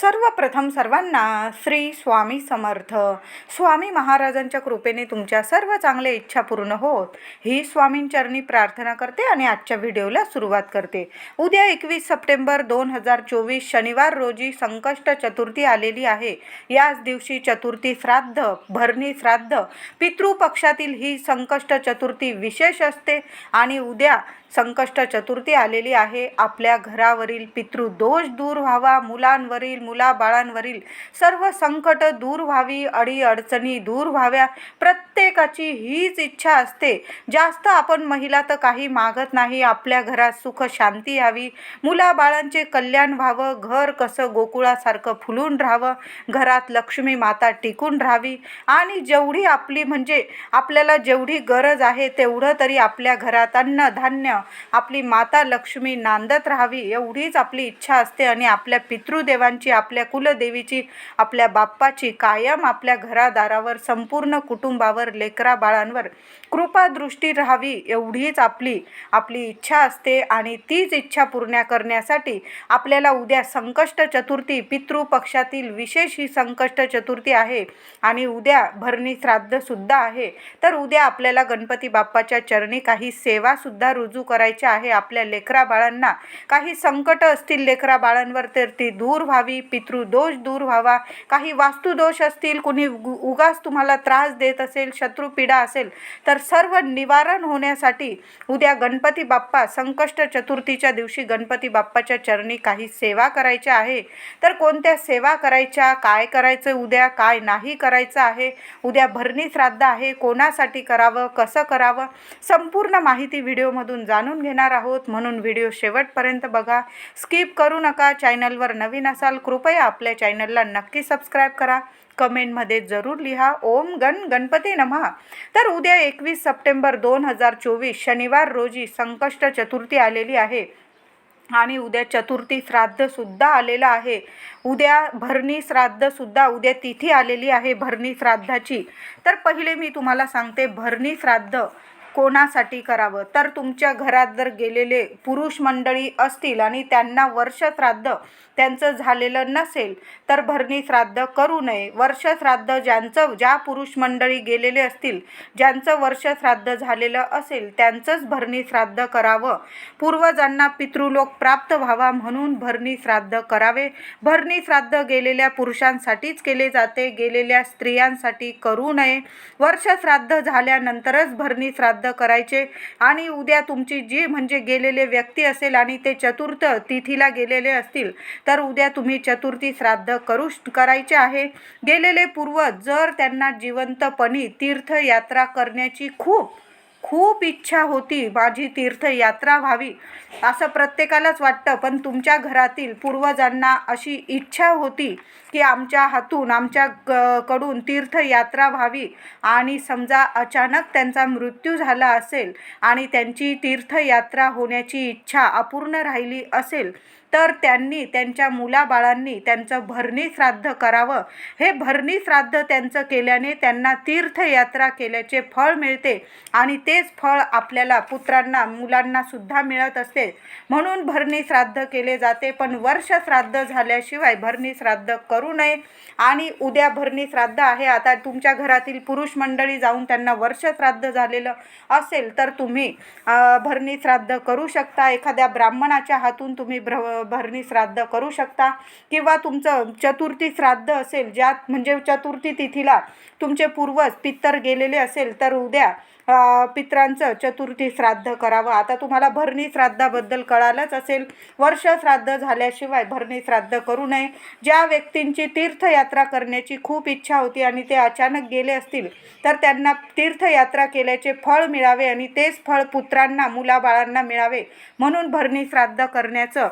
सर्वप्रथम सर्वांना श्री स्वामी समर्थ. स्वामी महाराजांच्या कृपेने तुमच्या सर्व चांगल्या इच्छा पूर्ण होत. ही स्वामींचरणी प्रार्थना करते आणि आजच्या व्हिडिओला सुरुवात करते. उद्या एकवीस सप्टेंबर दोन हजार चोवीस शनिवार रोजी संकष्ट चतुर्थी आलेली आहे. याच दिवशी चतुर्थी श्राद्ध भरणी श्राद्ध. पितृपक्षातील ही संकष्ट चतुर्थी विशेष असते आणि उद्या संकष्ट चतुर्थी आलेली आहे. आपल्या घरावरील पितृदोष दूर व्हावा. मुलांवरील मुलाबाळांवरील सर्व संकट दूर व्हावी. अडी अडचणी दूर व्हाव्या. प्रत्येकाची हीच इच्छा असते. जास्त आपण महिला तर काही मागत नाही. आपल्या घरात सुख शांती यावी. मुलाबाळांचे कल्याण व्हावं. घर कसं गोकुळासारखं फुलून राहावं. घरात लक्ष्मी माता टिकून राहावी. आणि जेवढी आपली म्हणजे आपल्याला जेवढी गरज आहे तेवढं तरी आपल्या घरात अन्न धान्य आपली माता लक्ष्मी नांदत राहावी एवढीच आपली इच्छा असते आणि आपल्या पितृदेवांची आपल्या कुलदेवीची आपल्या बाप्पाची कायम आपल्या घरादारावर संपूर्ण कुटुंबावर लेकरा बाळांवर कृपादृष्टी राहावी एवढीच आपली आपली इच्छा असते आणि तीच इच्छा पूर्ण करण्यासाठी आपल्याला उद्या संकष्ट चतुर्थी पितृपक्षातील विशेष ही संकष्ट चतुर्थी आहे आणि उद्या भरणी श्राद्धसुद्धा आहे. तर उद्या आपल्याला गणपती बाप्पाच्या चरणी काही सेवासुद्धा रुजू करायचे आहे आपल्या लेकरा बाळांना काही संकट असतील लेकरा बाळांवर तर ती दूर व्हावी पितृदोष दूर व्हावा. काही वास्तुदोष असतील कुणी उग- उगाच तुम्हाला त्रास देत असेल शत्रुपीडा असेल तर सर्व निवारण होण्यासाठी उद्या गणपती बाप्पा संकष्ट चतुर्थीच्या दिवशी गणपती बाप्पाच्या चरणी काही सेवा करायच्या आहे. तर कोणत्या सेवा करायच्या काय करायचं उद्या काय नाही करायचं आहे उद्या भरणी श्राद्ध आहे कोणासाठी करावं कसं करावं संपूर्ण माहिती व्हिडिओमधून जा जाणून घेणार आहोत. म्हणून व्हिडिओ शेवटपर्यंत बघा. स्किप करू नका. चॅनलवर नवीन असाल कृपया आपल्या चॅनलला नक्की सबस्क्राईब करा. कमेंटमध्ये जरूर लिहा. ओम गण गणपती नमहा तर उद्या एकवीस सप्टेंबर दोन हजार चोवीस शनिवार रोजी संकष्ट चतुर्थी आलेली आहे. आणि उद्या चतुर्थी श्राद्धसुद्धा आलेलं आहे. उद्या भरणी श्राद्धसुद्धा उद्या तिथी आलेली आहे भरणी श्राद्धाची. तर पहिले मी तुम्हाला सांगते भरणी श्राद्ध कोणासाठी करावं? तर तुमच्या घरात जर गेलेले पुरुष मंडळी असतील आणि त्यांना वर्ष श्राद्ध त्यांचं झालेलं नसेल तर भरणी श्राद्ध करू नये. वर्ष श्राद्ध ज्यांचं ज्या पुरुष मंडळी गेलेले असतील ज्यांचं वर्ष श्राद्ध झालेलं असेल त्यांचंच भरणी श्राद्ध करावं. पूर्वजांना पितृलोक प्राप्त व्हावा म्हणून भरणी श्राद्ध करावे. भरणी श्राद्ध गेलेल्या पुरुषांसाठीच केले जाते गेलेल्या स्त्रियांसाठी करू नये. वर्ष श्राद्ध झाल्यानंतरच भरणी श्राद्ध करायचे. आणि उद्या तुमची जी म्हणजे गेलेले व्यक्ती असेल आणि ते चतुर्थ तिथीला गेलेले असतील तर उद्या तुम्ही चतुर्थी श्राद्ध करू करायचे आहे. गेलेले पूर्वज जर त्यांना जिवंतपणी तीर्थयात्रा करण्याची खूप खूप इच्छा होती माझी तीर्थयात्रा व्हावी असं प्रत्येकालाच वाटतं. पण तुमच्या घरातील पूर्वजांना अशी इच्छा होती की आमच्या हातून आमच्या क कडून तीर्थयात्रा व्हावी. आणि समजा अचानक त्यांचा मृत्यू झाला असेल आणि त्यांची तीर्थयात्रा होण्याची इच्छा अपूर्ण राहिली असेल तर त्यांनी त्यांच्या मुलाबाळांनी त्यांचं भरणी श्राद्ध करावं. हे भरणी श्राद्ध त्यांचं केल्याने त्यांना तीर्थयात्रा केल्याचे फळ मिळते आणि तेच फळ आपल्याला पुत्रांना मुलांना सुद्धा मिळत असते. म्हणून भरणी श्राद्ध केले जाते पण वर्ष श्राद्ध झाल्याशिवाय भरणी श्राद्ध करू नये. आणि उद्या भरणी श्राद्ध आहे. आता तुमच्या घरातील पुरुष मंडळी जाऊन त्यांना वर्ष श्राद्ध झालेलं असेल तर तुम्ही भरणी श्राद्ध करू शकता. एखाद्या ब्राह्मणाच्या हातून तुम्ही भ्र भरणी श्राद्ध करू शकता किंवा तुमचं चतुर्थी श्राद्ध असेल ज्यात म्हणजे चतुर्थी तिथीला तुमचे पूर्वज पित्तर गेलेले असेल तर उद्या पित्रांचं चतुर्थी श्राद्ध करावं. आता तुम्हाला भरणी श्राद्धाबद्दल कळालंच असेल. वर्ष श्राद्ध झाल्याशिवाय भरणी श्राद्ध करू नये. ज्या व्यक्तींची तीर्थयात्रा करण्याची खूप इच्छा होती आणि ते अचानक गेले असतील तर त्यांना तीर्थयात्रा केल्याचे फळ मिळावे आणि तेच फळ पुत्रांना मुलाबाळांना मिळावे म्हणून भरणी श्राद्ध करण्याचं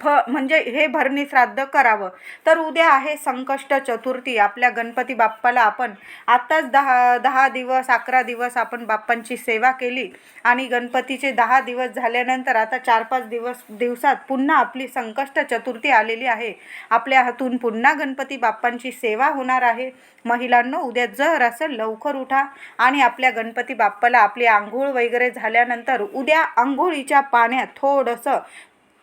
फ म्हणजे हे भरणी श्राद्ध करावं. तर उद्या आहे संकष्ट चतुर्थी. आपल्या गणपती बाप्पाला आपण आत्ताच दहा दहा दिवस अकरा दिवस आपण बाप्पांची सेवा केली आणि गणपतीचे दहा दिवस झाल्यानंतर आता चार पाच दिवस दिवसात पुन्हा आपली संकष्ट चतुर्थी आलेली आहे. आपल्या हातून पुन्हा गणपती बाप्पांची सेवा होणार आहे. महिलांनो उद्या जर असं लवकर उठा आणि आपल्या गणपती बाप्पाला आपली आंघोळ वगैरे झाल्यानंतर उद्या आंघोळीच्या पाण्यात थोडंसं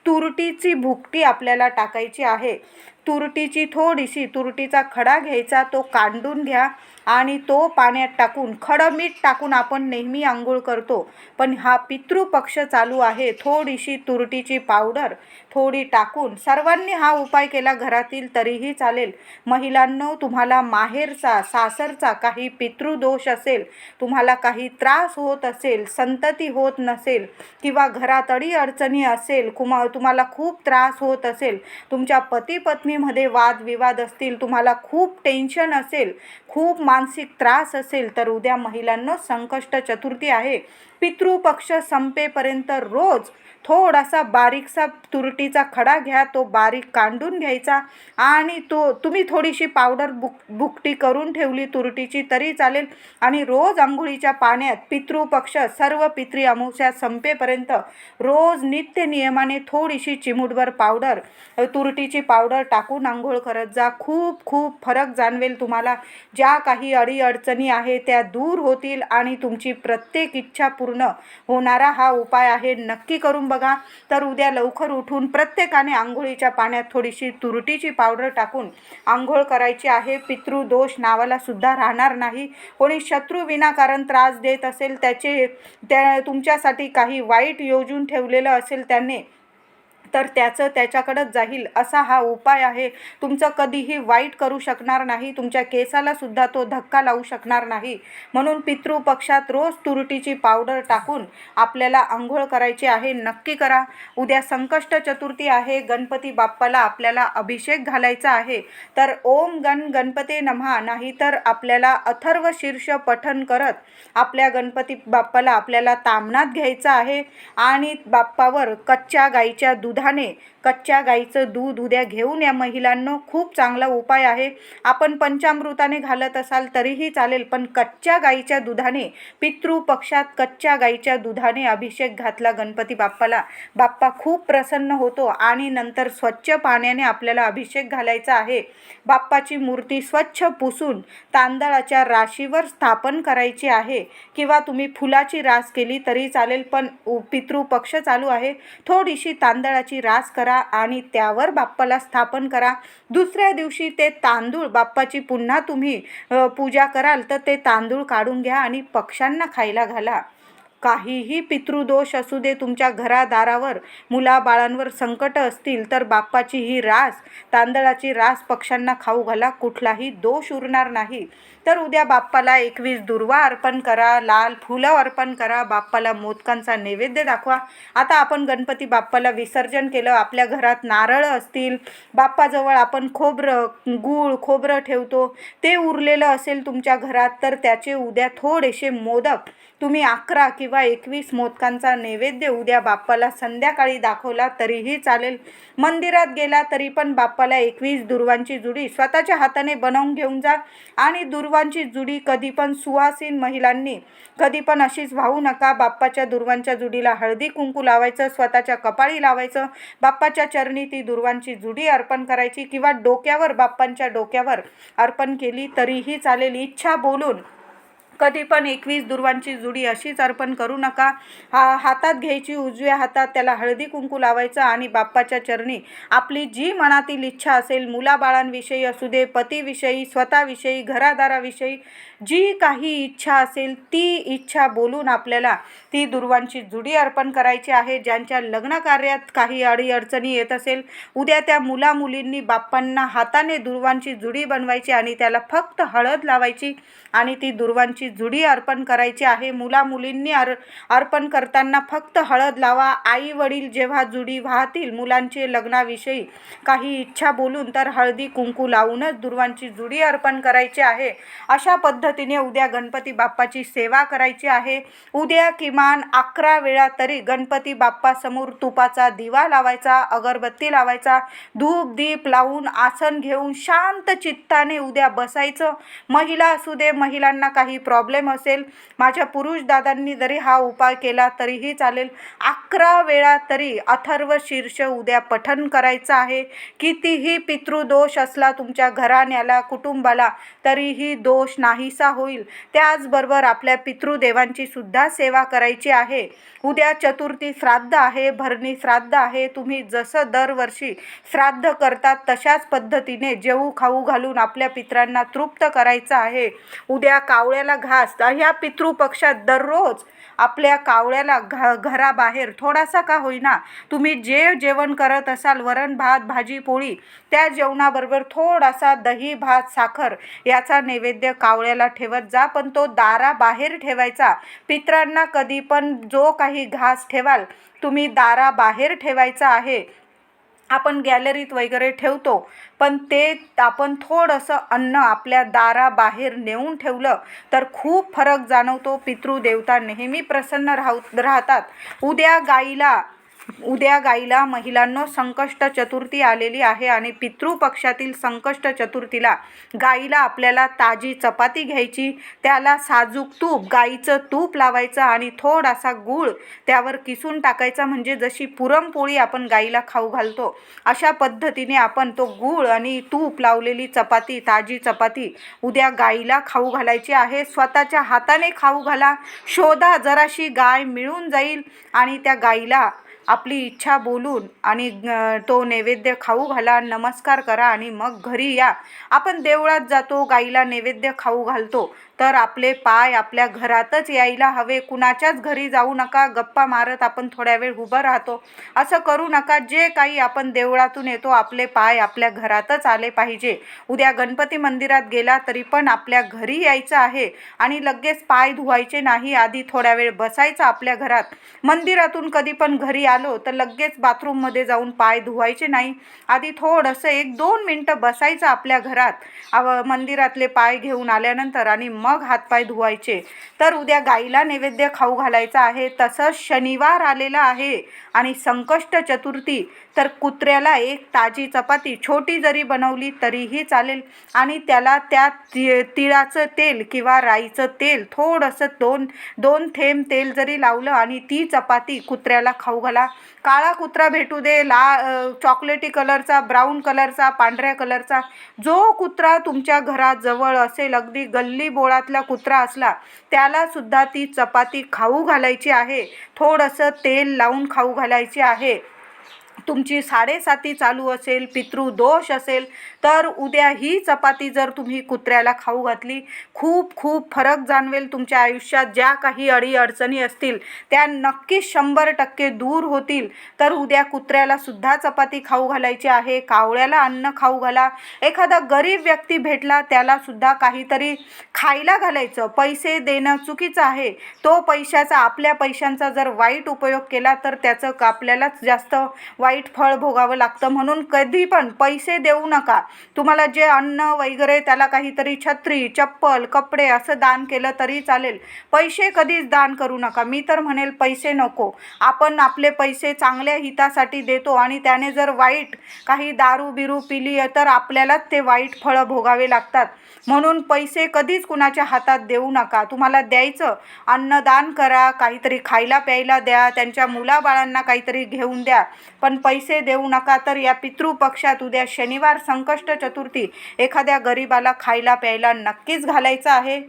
तुरटीची भुकटी आपल्याला टाकायची आहे. तुरटीची थोडीशी तुरटीचा खडा घ्यायचा तो कांडून घ्या आणि तो पाण्यात टाकून खडं मीठ टाकून आपण नेहमी आंघोळ करतो. पण हा पितृपक्ष चालू आहे. थोडीशी तुरटीची पावडर थोडी टाकून सर्वांनी हा उपाय केला घरातील तरीही चालेल. महिलांनो तुम्हाला माहेरचा सासरचा काही पितृदोष असेल तुम्हाला काही त्रास होत असेल संतती होत नसेल किंवा घरात अडी अडचणी असेल कुमा तुम्हाला खूप त्रास होत असेल तुमच्या पती पत्नीमध्ये वादविवाद असतील तुम्हाला खूप टेन्शन असेल खूप मानसिक त्रास असेल तर उद्या महिलांना संकष्ट चतुर्थी आहे. पितृपक्ष संपेपर्यंत रोज थोडासा बारीकसा तुरटीचा खडा घ्या तो बारीक कांडून घ्यायचा आणि तो तुम्ही थोडीशी पावडर बुक बुकटी करून ठेवली तुरटीची तरी चालेल. आणि रोज आंघोळीच्या पाण्यात पितृपक्ष सर्व पितृ अमुष्या संपेपर्यंत रोज नित्य नियमाने थोडीशी चिमूटभर पावडर तुरटीची पावडर टाकून आंघोळ करत जा. खूप खूप फरक जाणवेल तुम्हाला. ज्या काही अडीअडचणी आहे त्या दूर होतील आणि तुमची प्रत्येक इच्छा पूर्ण होणारा हा उपाय आहे. नक्की करून बघा. तर उद्या लवकर उठून प्रत्येकाने आंघोळीच्या पाण्यात थोडीशी तुरटीची पावडर टाकून आंघोळ करायची आहे. पितृदोष नावाला सुद्धा राहणार नाही. कोणी शत्रू विनाकारण त्रास देत असेल त्याचे त्या तुमच्यासाठी काही वाईट योजून ठेवलेलं असेल त्याने तर त्याचं त्याच्याकडंच जाईल असा हा उपाय आहे. तुमचं कधीही वाईट करू शकणार नाही. तुमच्या केसाला सुद्धा तो धक्का लावू शकणार नाही. म्हणून पितृपक्षात रोज तुरटीची पावडर टाकून आपल्याला आंघोळ करायची आहे. नक्की करा. उद्या संकष्ट चतुर्थी आहे. गणपती बाप्पाला आपल्याला अभिषेक घालायचा आहे. तर ओम गण गणपते नमहा नाहीतर आपल्याला अथर्व शीर्ष पठण करत आपल्या गणपती बाप्पाला आपल्याला तामणात घ्यायचं आहे. आणि बाप्पावर कच्च्या गाईच्या दुधा दुधाने कच्च्या गाईचं दूध उद्या घेऊन या महिलांनो खूप चांगला उपाय आहे. आपण पंचामृताने घालत असाल तरीही चालेल पण कच्च्या गाईच्या दुधाने पितृ पक्षात कच्च्या गाईच्या दुधाने अभिषेक घातला गणपती बाप्पाला. बाप्पा खूप प्रसन्न होतो आणि नंतर स्वच्छ पाण्याने आपल्याला अभिषेक घालायचा आहे. बाप्पाची मूर्ती स्वच्छ पुसून तांदळाच्या राशीवर स्थापन करायची आहे. किंवा तुम्ही फुलाची रास केली तरी चालेल पण उ- पितृपक्ष चालू आहे. थोडीशी तांदळाची रास करा. आणि त्यावर बाप्पाला स्थापन करा. दुसऱ्या दिवशी ते तांदूळ बाप्पाची पुन्हा तुम्ही पूजा कराल तर ते तांदूळ काढून घ्या आणि पक्ष्यांना खायला घाला. काहीही पितृदोष असू दे तुमच्या घरादारावर मुलाबाळांवर संकट असतील तर बाप्पाची ही रास तांदळाची रास पक्ष्यांना खाऊ घाला कुठलाही दोष उरणार नाही. तर उद्या बाप्पाला एकवीस दुर्वा अर्पण करा लाल फुलं अर्पण करा बाप्पाला मोदकांचा नैवेद्य दाखवा. आता आपण गणपती बाप्पाला विसर्जन केलं आपल्या घरात नारळ असतील बाप्पाजवळ आपण खोबरं गूळ खोबरं ठेवतो ते उरलेलं असेल तुमच्या घरात तर त्याचे उद्या थोडेसे मोदक तुम्ही अकरा किंवा एकवीस मोदकांचा नैवेद्य उद्या बाप्पाला संध्याकाळी दाखवला तरीही चालेल. मंदिरात गेला तरी पण बाप्पाला एकवीस दुर्वांची जुडी स्वतःच्या हाताने बनवून घेऊन जा आणि दुर्वांची जुडी कधी पण सुवासीन महिलांनी. कधी पण अशीच वाहू नका. बाप्पाच्या दुर्वांच्या जुडीला हळदी कुंकू लावायचं स्वतःच्या कपाळी लावायचं. बाप्पाच्या चरणी ती दुर्वांची जुडी अर्पण करायची किंवा डोक्यावर बाप्पांच्या डोक्यावर अर्पण केली तरीही चालेल. इच्छा बोलून कधी पण एकवीस दुर्वांची जुडी अशीच अर्पण करू नका. हा हातात घ्यायची उजव्या हातात त्याला हळदी कुंकू लावायचं आणि बाप्पाच्या चरणी आपली जी मनातील इच्छा असेल मुलाबाळांविषयी असू दे पतीविषयी स्वतःविषयी घरादाराविषयी जी काही इच्छा असेल ती इच्छा बोलून आपल्याला ती दुर्वांची जुडी अर्पण करायची आहे. ज्यांच्या लग्नकार्यात काही अडीअडचणी येत असेल उद्या त्या मुला मुलींनी बाप्पांना हाताने दुर्वांची जुडी बनवायची आणि त्याला फक्त हळद लावायची आणि ती दुर्वांची जुडी अर्पण करायची आहे. मुला मुलींनी अर अर्पण करताना फक्त हळद लावा. आई वडील जेव्हा जुडी वाहतील मुलांचे लग्नाविषयी काही इच्छा बोलून तर हळदी कुंकू लावूनच दुर्वांची जुडी अर्पण करायची आहे. अशा पद्धतीने उद्या गणपती बाप्पाची सेवा करायची आहे. उद्या किमान अकरा वेळा तरी गणपती बाप्पासमोर तुपाचा दिवा लावायचा अगरबत्ती लावायचा धूप दीप लावून आसन घेऊन शांत चित्ताने उद्या बसायचं. महिला असू दे महिलांना काही प्रॉब्लेम असेल माझ्या पुरुष दादांनी जरी हा उपाय केला तरीही चालेल. अकरा वेळा तरी अथर्व शीर्ष उद्या पठन करायचं आहे. कितीही पितृदोष असला तुमच्या घराण्याला कुटुंबाला तरीही दोष नाहीसा. होईल. त्याचबरोबर आपल्या पितृदेवांची सुद्धा सेवा करायची आहे. उद्या चतुर्थी श्राद्ध आहे भरणी श्राद्ध आहे. तुम्ही जसं दरवर्षी श्राद्ध करतात तशाच पद्धतीने जेऊ खाऊ घालून आपल्या पित्रांना तृप्त करायचं आहे. उद्या कावळ्याला घास ह्या पितृपक्षात दररोज आपल्या कावळ्याला घ घराबाहेर थोडासा का होईना तुम्ही जे जेवण करत असाल वरण भात भाजी पोळी त्या जेवणाबरोबर थोडासा दही भात साखर याचा नैवेद्य कावळ्याला ठेवत जा पण तो दारा बाहेर ठेवायचा. पित्रांना कधी पण जो काही घास ठेवाल तुम्ही दारा बाहेर ठेवायचा आहे. आपण गॅलरीत वगैरे ठेवतो पण ते आपण थोडंसं अन्न आपल्या दाराबाहेर नेऊन ठेवलं तर खूप फरक जाणवतो. पितृदेवता नेहमी प्रसन्न राहू राहतात. उद्या गाईला उद्या गाईला महिलांनो संकष्ट चतुर्थी आलेली आहे आणि पितृपक्षातील संकष्ट चतुर्थीला गाईला आपल्याला ताजी चपाती घ्यायची त्याला साजूक तूप गाईचं तूप लावायचं आणि थोडासा गूळ त्यावर किसून टाकायचा म्हणजे जशी पुरणपोळी आपण गाईला खाऊ घालतो अशा पद्धतीने आपण तो गूळ आणि तूप लावलेली चपाती ताजी चपाती उद्या गाईला खाऊ घालायची आहे. स्वतःच्या हाताने खाऊ घाला. शोधा जराशी गाय मिळून जाईल आणि त्या गाईला आपली इच्छा बोलून आणि तो नैवेद्य खाऊ घाला नमस्कार करा आणि मग घरी या. आपण देवळात जातो गाईला नैवेद्य खाऊ घालतो. तर आपले पाय आपल्या घरातच यायला हवे. कुणाच्याच घरी जाऊ नका गप्पा मारत आपण थोड्या वेळ उभं राहतो. असं करू नका जे काही आपण देवळातून येतो आपले पाय आपल्या घरातच आले पाहिजे. उद्या गणपती मंदिरात गेला तरी पण आपल्या घरी यायचं आहे आणि लगेच पाय धुवायचे नाही आधी थोड्या वेळ बसायचं आपल्या घरात. मंदिरातून कधी पण घरी आलो तर लगेच बाथरूममध्ये जाऊन पाय धुवायचे नाही. आधी थोडंसं एक दोन मिनटं बसायचं आपल्या घरात. मंदिरातले पाय घेऊन आल्यानंतर आणि मग हातपाय धुवायचे. तर उद्या गाईला नैवेद्य खाऊ घालायचा आहे. तसंच शनिवार आलेला आहे आणि संकष्ट चतुर्थी तर कुत्र्याला एक ताजी चपाती छोटी जरी बनवली तरीही चालेल. आणि त्याला त्या ति तिळाचं तेल किंवा राईचं तेल थोडंसं दोन दोन थेंब तेल जरी लावलं आणि ती चपाती कुत्र्याला खाऊ घाला. काळा कुत्रा भेटू दे ला चॉकलेटी कलरचा ब्राऊन कलरचा पांढऱ्या कलरचा. जो कुत्रा तुमच्या घराजवळ असेल अगदी गल्ली बोळातला कुत्रा असला त्याला सुद्धा ती चपाती खाऊ घालायची आहे. थोडंसं तेल लावून खाऊ घालायची आहे. तुमची साडेसाती चालू असेल पितृदोष असेल तर उद्या ही चपाती जर तुम्ही कुत्र्याला खाऊ घातली खूप खूप फरक जाणवेल तुमच्या आयुष्यात. ज्या काही अडीअडचणी असतील त्या नक्कीच शंभर टक्के दूर होतील. तर उद्या कुत्र्याला सुद्धा चपाती खाऊ घालायची आहे कावळ्याला अन्न खाऊ घाला. एखादा गरीब व्यक्ती भेटला त्याला सुद्धा काहीतरी खायला घालायचं. पैसे देणं चुकीचं आहे. तो पैशाचा आपल्या पैशांचा जर वाईट उपयोग केला तर त्याचं आपल्यालाच जास्त वाईट वाईट फळ भोगावं लागतं. म्हणून कधी पण पैसे देऊ नका. तुम्हाला जे अन्न वगैरे त्याला काहीतरी छत्री चप्पल कपडे असं दान केलं तरी चालेल. पैसे कधीच दान करू नका. मी तर म्हणेल पैसे नको. आपण आपले पैसे चांगल्या हितासाठी देतो आणि त्याने जर वाईट काही दारू बिरू पिली तर आपल्यालाच ते वाईट फळं भोगावे लागतात. म्हणून पैसे कधीच कुणाच्या हातात देऊ नका. तुम्हाला द्यायचं अन्नदान करा काहीतरी खायला प्यायला द्या त्यांच्या मुलाबाळांना काहीतरी घेऊन द्या. पण पैसे देऊ नका तर या पितृपक्षात उद्या शनिवार संकष्ट चतुर्थी एखाद्या गरिबाला खायला प्यायला नक्कीच घालायचं आहे.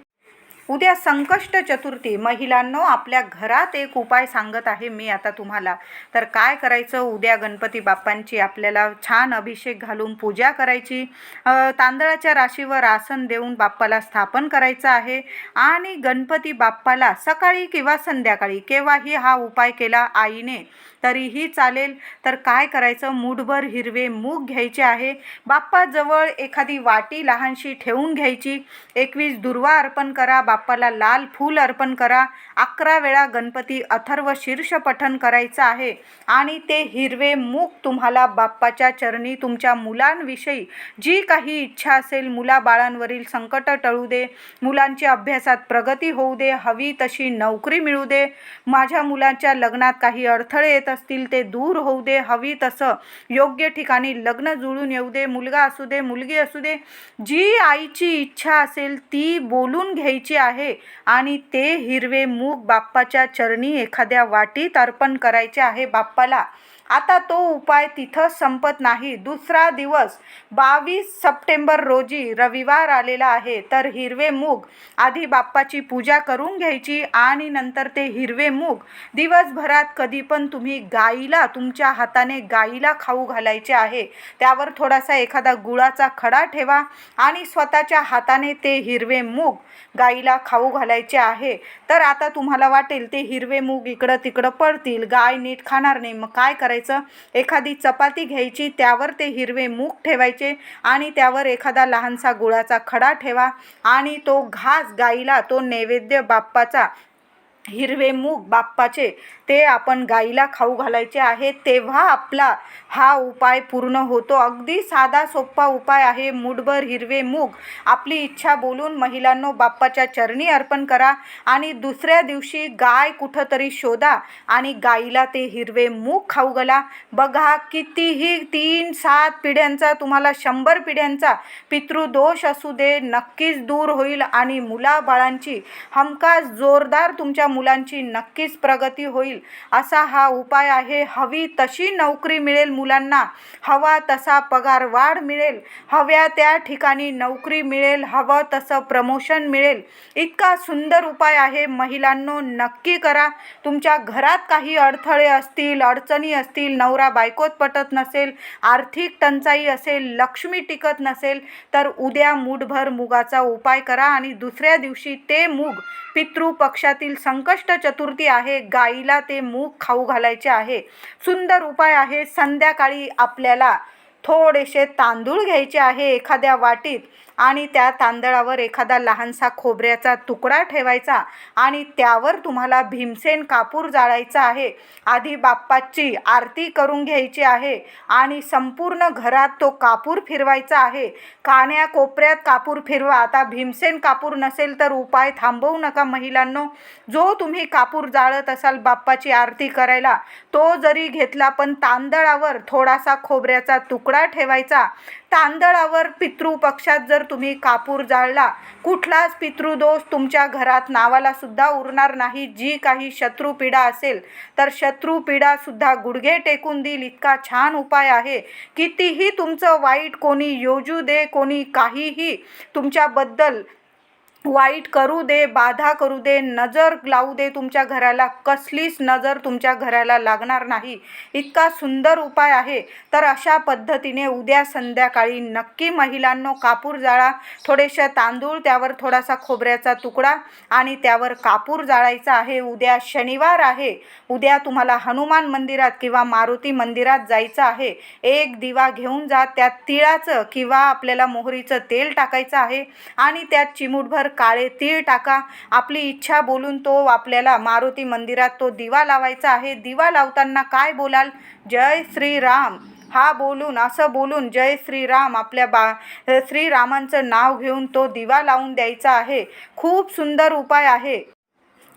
उद्या संकष्ट चतुर्थी. महिलांनो आपल्या घरात एक उपाय सांगत आहे मी आता तुम्हाला. तर काय करायचं? उद्या गणपती बाप्पांची आपल्याला छान अभिषेक घालून पूजा करायची. तांदळाच्या राशीवर आसन देऊन बाप्पाला स्थापन करायचं आहे. आणि गणपती बाप्पाला सकाळी किंवा संध्याकाळी केव्हाही हा उपाय केला आईने तरीही चालेल. तर काय करायचं? मूठभर हिरवे मूग घ्यायचे आहे. बाप्पाजवळ एखादी वाटी लहानशी ठेवून घ्यायची. एकवीस दुर्वा अर्पण करा. बाप्पाला लाल फूल अर्पण करा. अकरा वेळा गणपती अथर्व शीर्ष पठन करायचं आहे. आणि ते हिरवे मूग तुम्हाला बाप्पाच्या चरणी तुमच्या मुलांविषयी जी काही इच्छा असेल मुलाबाळांवरील संकट टळू दे. मुलांची अभ्यासात प्रगती होऊ दे. हवी तशी नोकरी मिळू दे. माझ्या मुलांच्या लग्नात काही अडथळे येत असतील ते दूर होऊ दे हवी तसं. योग्य ठिकाणी लग्न जुळून येऊ दे मुलगा असू दे मुलगी असू दे. जी आईची इच्छा असेल ती बोलून घ्यायची आहे आणि ते हिरवे मूग बाप्पाच्या चरणी एखाद्या वाटीत अर्पण करायचे आहे बाप्पाला. आता तो उपाय तिथं संपत नाही. दुसरा दिवस बावीस सप्टेंबर रोजी रविवार आलेला आहे तर हिरवे मूग आधी बाप्पाची पूजा करून घ्यायची आणि नंतर ते हिरवे मूग दिवसभरात कधी पण तुम्ही गाईला तुमच्या हाताने गाईला खाऊ घालायचे आहे. त्यावर थोडासा एखादा गुळाचा खडा ठेवा आणि स्वतःच्या हाताने ते हिरवे मूग गाईला खाऊ घालायचे आहे. तर आता तुम्हाला वाटेल ते हिरवे मूग इकडं तिकडं पडतील. गाय नीट खाणार नाही. मग काय करायचं? एखादी चपाती घ्यायची त्यावर ते हिरवे मूग ठेवायचे आणि त्यावर एखादा लहानसा गुळाचा खडा ठेवा आणि तो घास गाईला तो नैवेद्य बाप्पाचा हिरवे मूग बाप्पाचे ते आपण गाईला खाऊ घालायचे आहे तेव्हा आपला हा उपाय पूर्ण होतो. अगदी साधा सोपा उपाय आहे. मुठभर हिरवे मूग. आपली इच्छा बोलून महिलांनो बाप्पाच्या चरणी अर्पण करा आणि दुसऱ्या दिवशी गाय कुठंतरी शोधा आणि गाईला ते हिरवे मूग खाऊ घाला. बघा कितीही तीन सात पिढ्यांचा तुम्हाला शंभर पिढ्यांचा पितृदोष असू दे नक्कीच दूर होईल आणि मुलाबाळांची हमखास जोरदार तुमच्या मुलांची नक्कीच प्रगती होईल. असा हा उपाय आहे. हवी तशी नोकरी मिळेल मुलांना. हवा तसा पगार वाढ मिळेल. हव्या त्या ठिकाणी नोकरी मिळेल. हवं तसं प्रमोशन मिळेल. इतका सुंदर उपाय आहे. महिलांनो नक्की करा. तुमच्या घरात काही अडथळे असतील अडचणी असतील नवरा बायकोत पटत नसेल आर्थिक टंचाई असेल लक्ष्मी टिकत नसेल तर उद्या मूठभर मुगाचा उपाय करा आणि दुसऱ्या दिवशी ते मूग पितृपक्षातील संकष्ट चतुर्थी आहे. गाईला ते मूग खाऊ घालायचे आहे. सुंदर उपाय आहे. संध्याकाळी आपल्याला थोडेसे तांदूळ घ्यायचे आहे. एखाद्या वाटीत आणि त्या तांदळावर एखादा लहानसा खोबऱ्याचा तुकडा ठेवायचा आणि त्यावर तुम्हाला भीमसेन कापूर जाळायचा आहे. आधी बाप्पाची आरती करून घ्यायची आहे आणि संपूर्ण घरात तो कापूर फिरवायचा आहे. कान्या कोपऱ्यात कापूर फिरवा. आता भीमसेन कापूर नसेल तर उपाय थांबवू नका महिलांनो. जो तुम्ही कापूर जाळत असाल बाप्पाची आरती करायला तो जरी घेतला पण तांदळावर थोडासा खोबऱ्याचा तुकडा ठेवायचा. तांदळावर पितृपक्षात जर तुम्ही कापूर जाळला कुठलाच पितृदोष तुमच्या घरात नावाला सुद्धा उरणार नाही. जी काही शत्रुपीडा असेल तर शत्रुपीडा सुद्धा गुडघे टेकून देईल. इतका छान उपाय आहे. कितीही तुमचं वाईट कोणी योजू दे कोणी काहीही तुमच्याबद्दल वाईट करू दे बाधा करू दे नजर लावू दे तुमच्या घराला कसलीच नजर तुमच्या घराला लागणार नाही. इतका सुंदर उपाय आहे. तर अशा पद्धतीने उद्या संध्याकाळी नक्की महिलांनो कापूर जाळा थोडेसे तांदूळ त्यावर थोडासा खोबऱ्याचा तुकडा आणि त्यावर कापूर जाळायचा आहे. उद्या शनिवार आहे. उद्या तुम्हाला हनुमान मंदिरात किंवा मारुती मंदिरात जायचं आहे. एक दिवा घेऊन जा त्यात तिळाचं किंवा आपल्याला मोहरीचं तेल टाकायचं आहे आणि त्यात चिमूटभर काळे तीळ टाका. आपली इच्छा बोलून तो आपल्याला मारुती मंदिरात तो दिवा लावायचा आहे. दिवा लावताना काय बोलाल? जय श्रीराम. हा बोलून असं बोलून जय श्रीराम आपल्या बा श्रीरामांचं नाव घेऊन तो दिवा लावून द्यायचा आहे. खूप सुंदर उपाय आहे.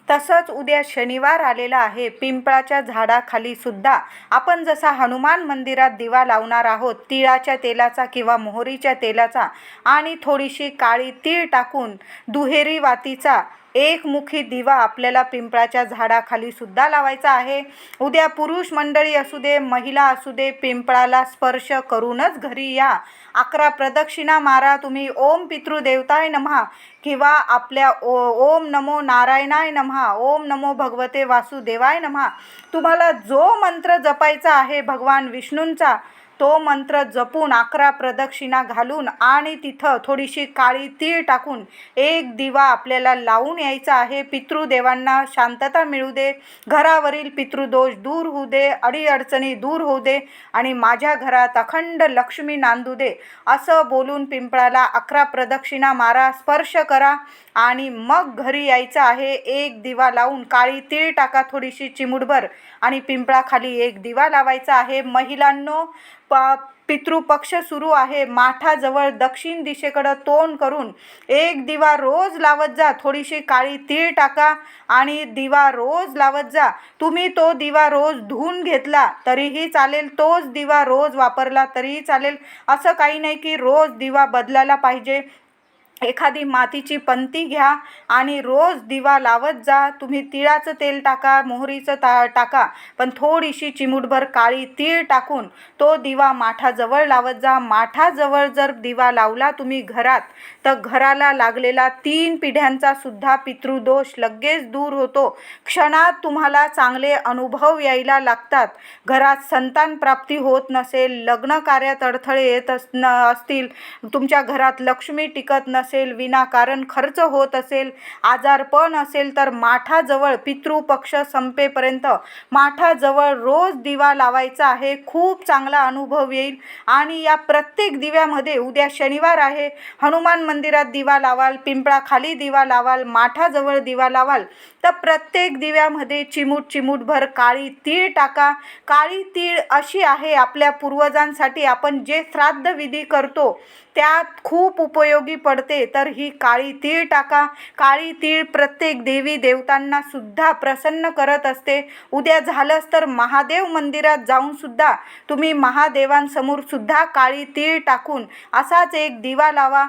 तसंच उद्या शनिवार आलेला आहे. पिंपळाच्या झाडाखाली सुद्धा आपण जसा हनुमान मंदिरात दिवा लावणार आहोत तिळाच्या तेलाचा किंवा मोहरीच्या तेलाचा आणि थोडीशी काळी तीळ टाकून दुहेरी वातीचा एकमुखी दिवा आपल्याला पिंपळाच्या झाडाखाली सुद्धा लावायचा आहे. उद्या पुरुष मंडळी असू दे महिला असू दे पिंपळाला स्पर्श करूनच घरी या. अकरा प्रदक्षिणा मारा तुम्ही. ओम पितृदेवताय नमहा. किंवा आपल्या ओ ओम नमो नारायणाय नमहा. ओम नमो भगवते वासुदेवाय नमहा. तुम्हाला जो मंत्र जपायचा आहे भगवान विष्णूंचा तो मंत्र जपून अकरा प्रदक्षिणा घालून आणि तिथं थोडीशी काळी तीळ टाकून एक दिवा आपल्याला लावून यायचा आहे. पितृदेवांना शांतता मिळू दे. घरावरील पितृदोष दूर होऊ दे. अडीअडचणी दूर होऊ दे. आणि माझ्या घरात अखंड लक्ष्मी नांदू दे. असं बोलून पिंपळाला अकरा प्रदक्षिणा मारा. स्पर्श करा. आणि मग घरी यायचं आहे एक दिवा लावून काळी तीळ टाका थोडीशी चिमुडभर आणि पिंपळाखाली एक दिवा लावायचा आहे. महिलांनो प पितृपक्ष सुरू आहे. माठाजवळ दक्षिण दिशेकडं तोंड करून एक दिवा रोज लावत जा. थोडीशी काळी तीळ टाका आणि दिवा रोज लावत जा. तुम्ही तो दिवा रोज धुवून घेतला तरीही चालेल. तोच दिवा रोज वापरला तरीही चालेल. असं काही नाही की रोज दिवा बदलायला पाहिजे. एखादी मातीची पंती घ्या आणि रोज दिवा लावत जा. तुम्ही तिळाचं तेल टाका मोहरीचं ता टाका पण थोडीशी चिमूटभर काळी तीळ टाकून तो दिवा माठाजवळ लावत जा. माठाजवळ जर दिवा लावला तुम्ही घरात तर घराला लागलेला तीन पिढ्यांचा सुद्धा पितृदोष लगेच दूर होतो. क्षणात तुम्हाला चांगले अनुभव यायला लागतात. घरात संतान प्राप्ती होत नसेल लग्न कार्यात अडथळे येत अस न असतील तुमच्या घरात लक्ष्मी टिकत नसेल असेल विनाकारण खर्च होत असेल आजारपण असेल तर माठाजवळ पितृपक्ष संपेपर्यंत माठाजवळ रोज दिवा लावायचा आहे. खूप चांगला अनुभव येईल. आणि या प्रत्येक दिव्यामध्ये उद्या शनिवार आहे. हनुमान मंदिरात दिवा लावाल पिंपळाखाली दिवा लावाल माठाजवळ दिवा लावाल. तर प्रत्येक दिव्यामध्ये चिमूट चिमूटभर काळी तीळ टाका. काळी तीळ अशी आहे आपल्या पूर्वजांसाठी. आपण जे श्राद्ध विधी करतो त्यात खूप उपयोगी पडते. तर ही काळी तीळ टाका. काळी तीळ प्रत्येक देवी देवतांना सुद्धा प्रसन्न करत असते. उद्या झालंच तर महादेव मंदिरात जाऊन सुद्धा तुम्ही महादेवांसमोर सुद्धा काळी तीळ टाकून असाच एक दिवा लावा.